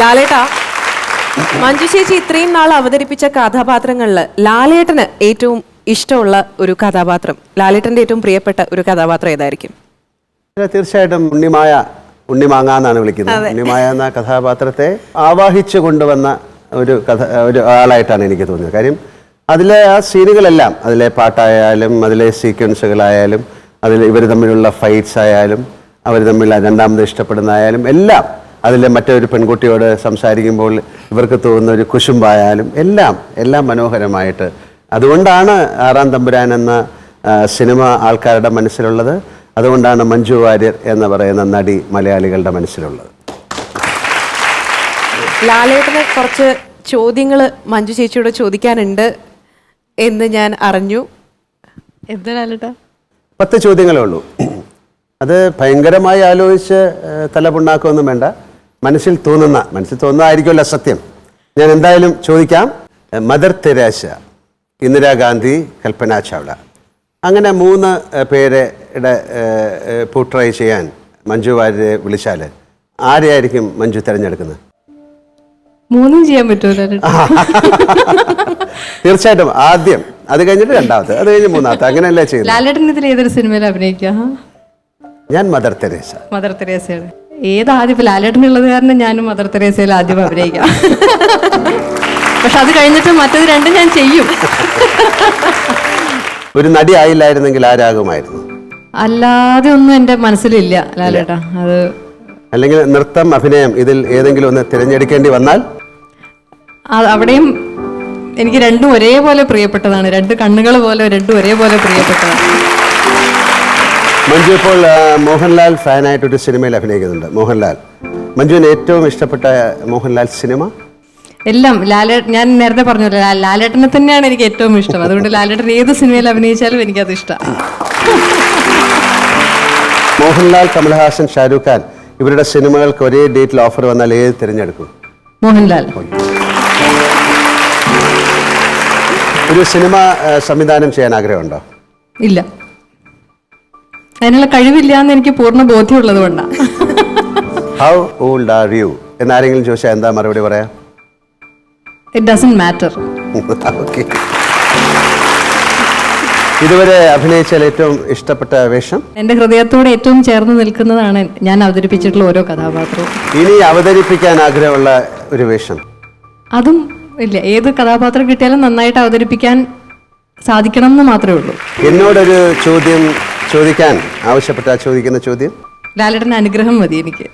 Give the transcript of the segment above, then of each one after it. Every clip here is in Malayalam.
ലാലേട്ടാ മഞ്ജു ചേച്ചി ഇത്രയും നാൾ അവതരിപ്പിച്ച കഥാപാത്രങ്ങളിൽ ലാലേട്ടന് ഏറ്റവും ഇഷ്ടമുള്ള ഒരു കഥാപാത്രം ലാലേട്ടന്റെ ഏറ്റവും പ്രിയപ്പെട്ട ഒരു കഥാപാത്രം ഏതായിരിക്കും? തീർച്ചയായിട്ടും ഉണ്ണിമായ ഉണ്ണിമാങ്ങ എന്നാണ് വിളിക്കുന്നത്. ഉണ്ണിമായ എന്ന കഥാപാത്രത്തെ ആവാഹിച്ചു കൊണ്ടുവന്ന ഒരു കഥ ഒരു ആളായിട്ടാണ് എനിക്ക് തോന്നിയത്. കാര്യം അതിലെ ആ സീനുകളെല്ലാം അതിലെ പാട്ടായാലും അതിലെ സീക്വൻസുകളായാലും അതിൽ ഇവർ തമ്മിലുള്ള ഫൈറ്റ്സ് ആയാലും അവർ തമ്മിൽ രണ്ടാമത് ഇഷ്ടപ്പെടുന്നതായാലും എല്ലാം അതിലെ മറ്റൊരു പെൺകുട്ടിയോട് സംസാരിക്കുമ്പോൾ ഇവർക്ക് തോന്നുന്ന ഒരു കുശുമ്പായാലും എല്ലാം എല്ലാം മനോഹരമായിട്ട്. അതുകൊണ്ടാണ് ആറാം തമ്പുരാൻ എന്ന സിനിമ ആൾക്കാരുടെ മനസ്സിലുള്ളത്. അതുകൊണ്ടാണ് മഞ്ജു വാര്യർ എന്ന് പറയുന്ന നടി മലയാളികളുടെ മനസ്സിലുള്ളത്. ലാലേട്ടന് കുറച്ച് ചോദ്യങ്ങൾ മഞ്ജു ചേച്ചിയോട് ചോദിക്കാനുണ്ട് എന്ന് ഞാൻ അറിഞ്ഞു. എന്താ ലാലേട്ടാ? പത്ത് ചോദ്യങ്ങളേ ഉള്ളൂ. അത് ഭയങ്കരമായി ആലോചിച്ച് ഏഹ്, തല പുണ്ണാക്കൊന്നും വേണ്ട. മനസ്സിൽ തോന്നുന്ന മനസ്സിൽ തോന്നുന്നതായിരിക്കുമല്ലോ സത്യം. ഞാൻ എന്തായാലും ചോദിക്കാം മദർ തെരേസ ഇന്ദിരാഗാന്ധി കൽപ്പന ചാവ്ല അങ്ങനെ മൂന്ന് പേരെ പേരുടെ പുട്രൈ ചെയ്യാൻ മഞ്ജു വാര്യരെ വിളിച്ചാൽ ആരെയായിരിക്കും മഞ്ജു തിരഞ്ഞെടുക്കുന്നത്? മൂന്നും ചെയ്യാൻ പറ്റൂല തീർച്ചയായിട്ടും ആദ്യം അത് കഴിഞ്ഞിട്ട് രണ്ടാമത്തെ അത് കഴിഞ്ഞ് മൂന്നാമത്തെ അങ്ങനെയല്ലേ ചെയ്യുന്നത്? ലാലേട്ടൻ ഇതിൽ ഏതൊരു സിനിമയിൽ അഭിനയിക്കുക? ഞാൻ മദർ തെരേസ മദർ തെരേസയുടെ ഏത് ആദ്യം ഉള്ളത് കാരണം ഞാനും മദർ തെരേസയിൽ ആദ്യം അഭിനയിക്കാം. പക്ഷെ അത് കഴിഞ്ഞിട്ട് മറ്റത് രണ്ടും ഞാൻ ചെയ്യും. ഒരു നടി ആയില്ലായിരുന്നെങ്കിൽ ആരാകുമായിരുന്നു അല്ലാതെ ഒന്നും എന്റെ മനസ്സിലില്ല ലാലേട്ടാ. അത് അല്ലെങ്കിൽ നൃത്തം അഭിനയം ഇതിൽ ഏതെങ്കിലും ഒന്ന് തിരഞ്ഞെടുക്കേണ്ടി വന്നാൽ? അവിടെയും എനിക്ക് രണ്ടും ഒരേപോലെ പ്രിയപ്പെട്ടതാണ്. രണ്ട് കണ്ണുകൾ പോലെ രണ്ടും ഒരേപോലെ പ്രിയപ്പെട്ടതാണ്. മഞ്ജു ഇപ്പോൾ മോഹൻലാൽ ഫാനായിട്ട് ഒരു സിനിമയിൽ അഭിനയിക്കുന്നുണ്ട്. മോഹൻലാൽ. മഞ്ജുവിന് ഏറ്റവും ഇഷ്ടപ്പെട്ട മോഹൻലാൽ സിനിമ? എല്ലാം. ലാലേ ഞാൻ നേരത്തെ പറഞ്ഞു ലാലേട്ടനെ തന്നെയാണ് എനിക്ക് ഏറ്റവും ഇഷ്ടം. അതുകൊണ്ട് ലാലേട്ടൻ ഏത് സിനിമയിൽ അഭിനയിച്ചാലും എനിക്കത് ഇഷ്ടം. മോഹൻലാൽ കമൽഹാസൻ ഷാരൂഖ് ഖാൻ ഇവരുടെ സിനിമകൾക്ക് ഒരേ ഡേറ്റിൽ ഓഫർ വന്നാൽ ഏത് തിരഞ്ഞെടുക്കും? മോഹൻലാൽ. ഒരു സിനിമ സംവിധാനം ചെയ്യാൻ ആഗ്രഹമുണ്ടോ? ഇല്ല. അതിനുള്ള കഴിവില്ല എന്ന് എനിക്ക് പൂർണ ബോധ്യമുള്ളത് കൊണ്ടാണ് ഹൗ ഓൾഡ് ആർ യു എന്നാരെങ്കിലും ചോദിച്ചാൽ എന്താ മറുപടി പറയാ? ഇറ്റ് ഡസൻ മാറ്റർ ഇതുവരെ അഭിനയിച്ചാൽ ഏറ്റവും ഇഷ്ടപ്പെട്ട വേഷം? എന്റെ ഹൃദയത്തോട് ഏറ്റവും ചേർന്ന് നിൽക്കുന്നതാണ് ഞാൻ അവതരിപ്പിച്ചിട്ടുള്ള ഓരോ കഥാപാത്രവും. ഇനി അവതരിപ്പിക്കാൻ ആഗ്രഹമുള്ള ഒരു വേഷം? അതും ഇല്ല. ഏത് കഥാപാത്രം കിട്ടിയാലും നന്നായിട്ട് അവതരിപ്പിക്കാൻ സാധിക്കണം എന്ന് മാത്രമേ ഉള്ളൂ. എന്നോടൊരു ചോദ്യം ചോദിക്കാൻ? ആവശ്യപ്പെട്ട ചോദിക്കുന്ന ചോദ്യം? ലാലേട്ടന്റെ അനുഗ്രഹം മതി എനിക്ക്.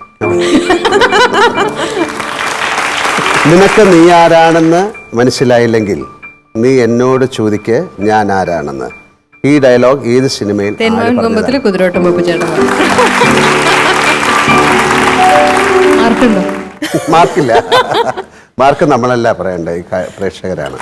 നിനക്ക് നീ ആരാണെന്ന് മനസ്സിലായില്ലെങ്കിൽ നീ എന്നോട് ചോദിക്ക് ഞാൻ ആരാണെന്ന്. ഈ ഡയലോഗ് ഏത് സിനിമയിൽ കുതിരോട്ടം ചേട്ടൻ മാർക്കില്ല. മാർക്ക് നമ്മളല്ല പറയണ്ട ഈ പ്രേക്ഷകരാണ്?